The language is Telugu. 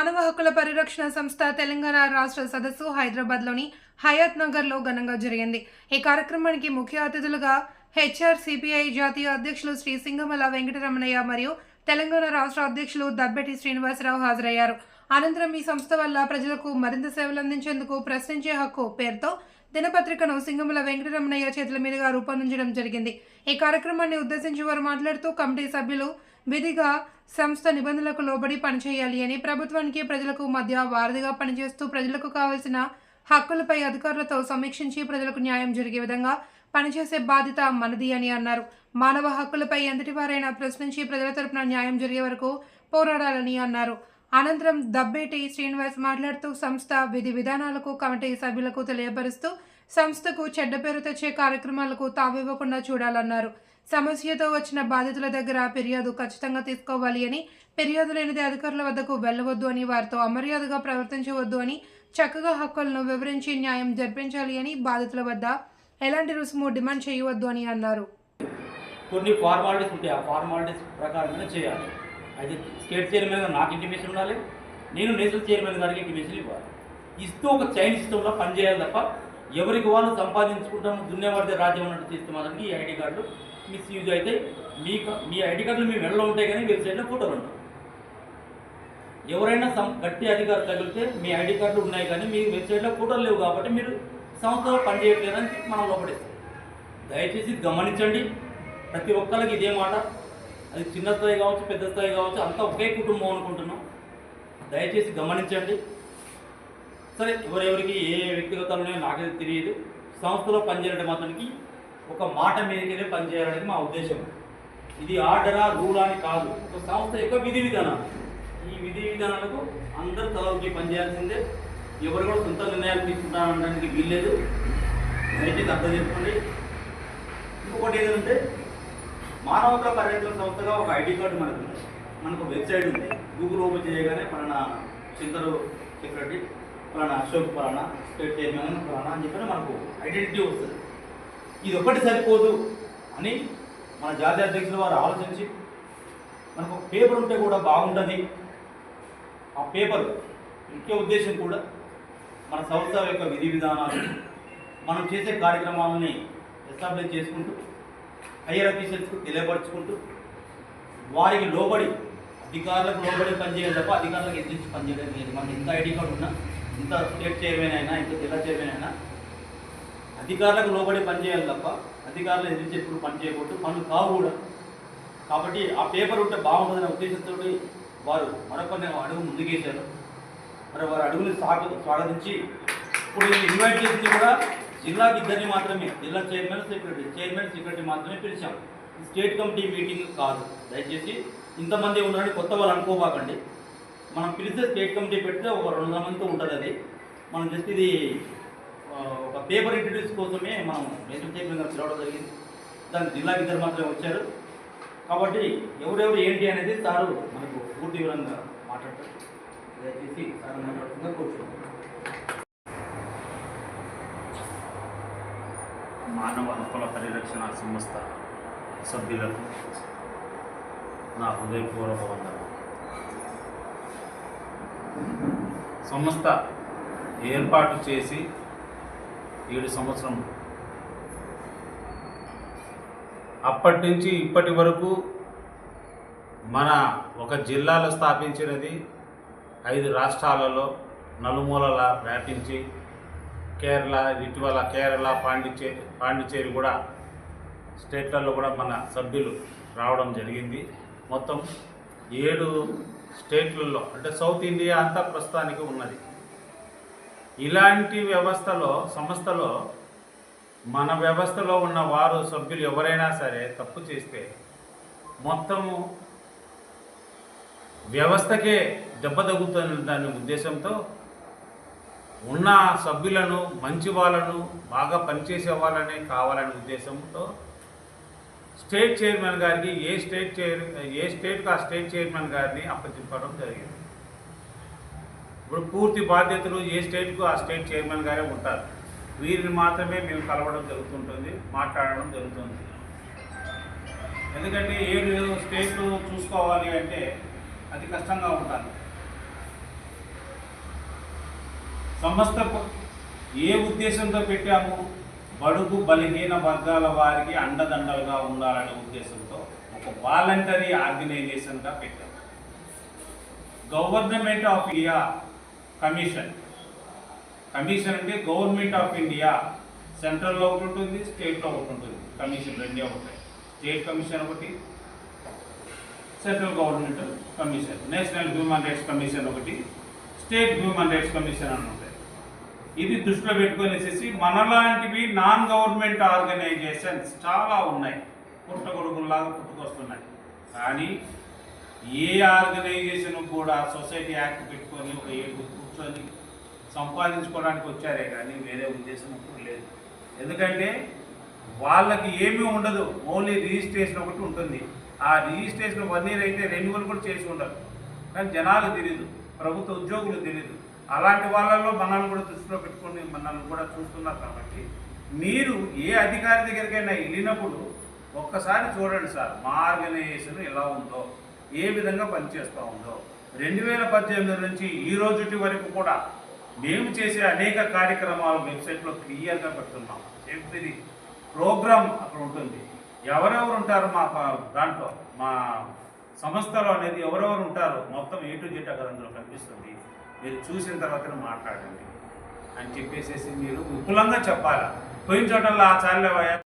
మానవ హక్కుల పరిరక్షణ సంస్థ తెలంగాణ రాష్ట్ర సదస్సు హైదరాబాద్లోని హయాత్ నగర్లో ఘనంగా జరిగింది. ఈ కార్యక్రమానికి ముఖ్య అతిథులుగా హెచ్ఆర్ సిపిఐ జాతీయ అధ్యక్షులు శ్రీ సింగమల వెంకటరమణయ్య మరియు తెలంగాణ రాష్ట్ర అధ్యక్షులు దబ్బెటి శ్రీనివాసరావు హాజరయ్యారు. అనంతరం ఈ సంస్థ వల్ల ప్రజలకు మరింత సేవలు అందించేందుకు ప్రశ్నించే హక్కు పేరుతో దినపత్రికను సింగముల వెంకటరమణయ్య చేతుల మీదుగా రూపొందించడం జరిగింది. ఈ కార్యక్రమాన్ని ఉద్దేశించి వారు మాట్లాడుతూ కమిటీ సభ్యులు విధిగా సంస్థ నిబంధనలకు లోబడి పనిచేయాలి అని ప్రభుత్వానికి ప్రజలకు మధ్య వారధిగా పనిచేస్తూ ప్రజలకు కావలసిన హక్కులపై అధికారులతో సమీక్షించి ప్రజలకు న్యాయం జరిగే విధంగా పనిచేసే బాధ్యత మనది అని అన్నారు. మానవ హక్కులపై ఎంతటి వారైనా ప్రశ్నించి ప్రజల తరపున న్యాయం జరిగే వరకు పోరాడాలని అన్నారు. అనంతరం దబ్బేటి శ్రీనివాస్ మాట్లాడుతూ సంస్థ విధి విధానాలకు కమిటీ సభ్యులకు తెలియపరుస్తూ సంస్థకు చెడ్డ పేరు తెచ్చే కార్యక్రమాలకు తావివ్వకుండా చూడాలన్నారు. సమస్యతో వచ్చిన బాధితుల దగ్గర ఫిర్యాదు ఖచ్చితంగా తీసుకోవాలి అని ఫిర్యాదు లేనిది అధికారుల వద్దకు వెళ్ళవద్దు అని వారితో అమర్యాదగా ప్రవర్తించవద్దు అని చక్కగా హక్కులను వివరించి న్యాయం జరిపించాలి అని బాధితుల వద్ద ఎలాంటి రుసుము డిమాండ్ చేయవద్దు అని అన్నారు. కొన్ని ఫార్మాలిటీస్ ఉంటాయి. ఆ ఫార్మాలిటీస్ ప్రకారంగానే చేయాలి. అయితే స్టేట్ చైర్మన్ నాకు ఇంటిమేషన్ ఉండాలి. నేను నేషనల్ చైర్మన్ గారికి ఇంటిమేషన్ ఇవ్వాలి. ఇస్తూ ఒక చైన్ సిస్టంలో పనిచేయాలి తప్ప ఎవరికి వాళ్ళు సంపాదించుకుంటాం దున్నేవాడితే రాజ్యం అన్నట్టు చేస్తే మాత్రం ఈ ఐడి కార్డు మిస్యూజ్ అయితే మీ మీ ఐడి కార్డులు మీ మెడలో ఉంటాయి కానీ వెబ్సైట్లో ఫోటోలు ఉంటాయి. ఎవరైనా సం గట్టి అధికారులు తగిలితే మీ ఐడి కార్డులు ఉన్నాయి కానీ మీ వెబ్సైట్లో ఫోటోలు లేవు కాబట్టి మీరు సంస్థలో పనిచేయట్లేదని మనం లోపడేస్తాం. దయచేసి గమనించండి. ప్రతి ఒక్కరికి ఇదే మాట. అది చిన్న స్థాయి కావచ్చు పెద్ద స్థాయి కావచ్చు అంతా ఒకే కుటుంబం అనుకుంటున్నాం. దయచేసి గమనించండి. సరే ఎవరెవరికి ఏ ఏ వ్యక్తిగతాలు ఉన్నాయో నాకైతే తెలియదు. సంస్థలో పనిచేయడం మాత్రానికి ఒక మాట మీదకెళ్ళి పనిచేయాలనేది మా ఉద్దేశం. ఇది ఆర్డరా రూలా అని కాదు. ఒక సంస్థ యొక్క విధి విధానాలు ఈ విధి విధానాలకు అందరూ తలకి పనిచేయాల్సిందే. ఎవరు కూడా సొంత నిర్ణయాలు తీసుకుంటానడానికి వీల్లేదు. దయచేసి అర్థం చేసుకోండి. ఇంకొకటి ఏంటంటే మానవ పర్యటన సంస్థగా ఒక ఐడి కార్డు మనకు ఉంది. మనకు వెబ్సైట్ ఉంది. గూగుల్ ఓపెన్ చేయగానే పలానా చింతరు సెక్రటరీ పలానా అశోక్ పలానా స్టేట్ చైర్మన్ పలానా అని చెప్పి మనకు ఐడెంటిటీ వస్తుంది. ఇది ఒకటి సరిపోదు అని మన జాతీయ అధ్యక్షుల వారు ఆలోచించి మనకు ఒక పేపర్ ఉంటే కూడా బాగుంటుంది ఆ పేపర్ ముఖ్య ఉద్దేశం కూడా మన సంస్థ యొక్క విధి విధానాలు మనం చేసే కార్యక్రమాలని ఎస్టాబ్లిష్ చేసుకుంటూ హయ్యర్ అఫీషియల్స్కు తెలియపరుచుకుంటూ వారికి లోబడి అధికారులకు లోబడి పనిచేయాలి తప్ప అధికారులకు ఎదిరించి పనిచేయడం లేదు. మనకి ఎంత ఐడి కార్డు ఉన్నా ఇంత స్టేట్ చైర్మన్ అయినా ఇంత జిల్లా చైర్మన్ అయినా అధికారులకు లోబడి పనిచేయాలి తప్ప అధికారులు ఎదిరించి ఎప్పుడు పనిచేయకూడదు పనులు కావు కూడా. కాబట్టి ఆ పేపర్ ఉంటే బాగుంటుందనే ఉద్దేశంతో వారు మరొక అడుగు ముందుకేశారు. మరి వారి అడుగుని స్వాగ స్వాగతించి ఇప్పుడు ఇన్వైట్ చేసింది కూడా జిల్లాకి ఇద్దరిని మాత్రమే జిల్లా చైర్మన్ సెక్రటరీ చైర్మన్ సెక్రటరీ మాత్రమే పిలిచాం. స్టేట్ కమిటీ మీటింగ్ కాదు. దయచేసి ఇంతమంది ఉన్నారని కొత్త వాళ్ళు అనుకోబాకండి. మనం పిలిస్తే స్టేట్ కమిటీ పెడితే ఒక రెండు వందల మందితో ఉంటుంది అది. మనం జస్ట్ ఇది ఒక పేపర్ ఇంట్రడ్యూస్ కోసమే మనం నేషనల్ చైర్మన్ గారు పిలవడం జరిగింది. దానికి జిల్లా ఇద్దరు మాత్రమే వచ్చారు. కాబట్టి ఎవరెవరు ఏంటి అనేది సారు మనకు పూర్తి వివరంగా మాట్లాడతారు. దయచేసి సార్ మాట్లాడుతుందా కూర్చోండి. మానవ హక్కుల పరిరక్షణ సంస్థ సభ్యులకు నా హృదయపూర్వక వందనం సంస్థ ఏర్పాటు చేసి ఏడు సంవత్సరం. అప్పటి నుంచి ఇప్పటి వరకు మన ఒక జిల్లాలో స్థాపించినది ఐదు రాష్ట్రాలలో నలుమూలల వ్యాపించి కేరళ ఇటీవల కేరళ పాండిచ్చేరి పాండిచ్చేరి కూడా స్టేట్లలో కూడా మన సభ్యులు రావడం జరిగింది. మొత్తం ఏడు స్టేట్లలో అంటే సౌత్ ఇండియా అంతా ప్రస్తుతానికి ఉన్నది. ఇలాంటి వ్యవస్థలో సంస్థలో మన వ్యవస్థలో ఉన్న వారు సభ్యులు ఎవరైనా సరే తప్పు చేస్తే మొత్తము వ్యవస్థకే దెబ్బ తగ్గుతుందనే ఉద్దేశంతో ఉన్న సభ్యులను మంచి వాళ్ళను బాగా పనిచేసే వాళ్ళనే కావాలనే ఉద్దేశంతో స్టేట్ చైర్మన్ గారికి ఏ స్టేట్ చైర్ ఏ స్టేట్కి ఆ స్టేట్ చైర్మన్ గారిని అప్పచెప్పడం జరిగింది. ఇప్పుడు పూర్తి బాధ్యతలు ఏ స్టేట్కు ఆ స్టేట్ చైర్మన్ గారే ఉంటారు. వీరిని మాత్రమే మేము కలవడం జరుగుతుంటుంది మాట్లాడడం జరుగుతుంది. ఎందుకంటే ఏడు స్టేట్లు చూసుకోవాలి అంటే అది కష్టంగా ఉంటుంది సంస్థ ఏ ఉద్దేశంతో పెట్టాము? బడుగు బలహీన వర్గాల వారికి అండదండలుగా ఉండాలనే ఉద్దేశంతో ఒక వాలంటరీ ఆర్గనైజేషన్గా పెట్టాము government of India commission. Commission అంటే గవర్నమెంట్ ఆఫ్ ఇండియా. సెంట్రల్లో ఒకటి ఉంటుంది స్టేట్లో ఒకటి ఉంటుంది. కమిషన్ రెండే ఉంటాయి స్టేట్ కమిషన్ ఒకటి central government commission. National human rights commission ఒకటి స్టేట్ హ్యూమన్ రైట్స్ కమిషన్ అని ఉంటాయి ఇది దృష్టిలో పెట్టుకొనేసేసి మనలాంటివి నాన్ గవర్నమెంట్ ఆర్గనైజేషన్స్ చాలా ఉన్నాయి. పుట్టగొడుగుల్లాగా పుట్టుకొస్తున్నాయి. కానీ ఏ ఆర్గనైజేషన్ కూడా సొసైటీ యాక్ట్ పెట్టుకొని ఒక ఏడు కూర్చొని సంపాదించుకోవడానికి వచ్చారే కానీ వేరే ఉద్దేశం ఇప్పుడు లేదు. ఎందుకంటే వాళ్ళకి ఏమీ ఉండదు. ఓన్లీ రిజిస్ట్రేషన్ ఒకటి ఉంటుంది. ఆ రిజిస్ట్రేషన్ వన్ ఇయర్ అయితే రెన్యువల్ కూడా చేసి ఉండరు కానీ జనాలు తెలియదు ప్రభుత్వ ఉద్యోగులు తెలియదు అలాంటి వాళ్ళల్లో మనల్ని కూడా దృష్టిలో పెట్టుకొని మనల్ని కూడా చూస్తున్నారు కాబట్టి మీరు ఏ అధికారి దగ్గరికైనా వెళ్ళినప్పుడు ఒక్కసారి చూడండి సార్ మా ఆర్గనైజేషన్ ఎలా ఉందో ఏ విధంగా పనిచేస్తూ ఉందో. రెండు వేల పద్దెనిమిది నుంచి ఈ రోజుటి వరకు కూడా మేము చేసే అనేక కార్యక్రమాలు వెబ్సైట్లో క్లియర్గా పెడుతున్నాం. ఎవ్రీ ప్రోగ్రామ్ అక్కడ ఉంటుంది. ఎవరెవరు ఉంటారు మా దాంట్లో మా సంస్థలో అనేది ఎవరెవరు ఉంటారు మొత్తం ఏ టు జెడ్ అక్కడ అందులో కనిపిస్తుంది. మీరు చూసిన తర్వాత మాట్లాడండి. అని చెప్పేసేసి మీరు విపులంగా చెప్పాలి? పోయిన చోటల్లో ఆ చాలేవయ్యా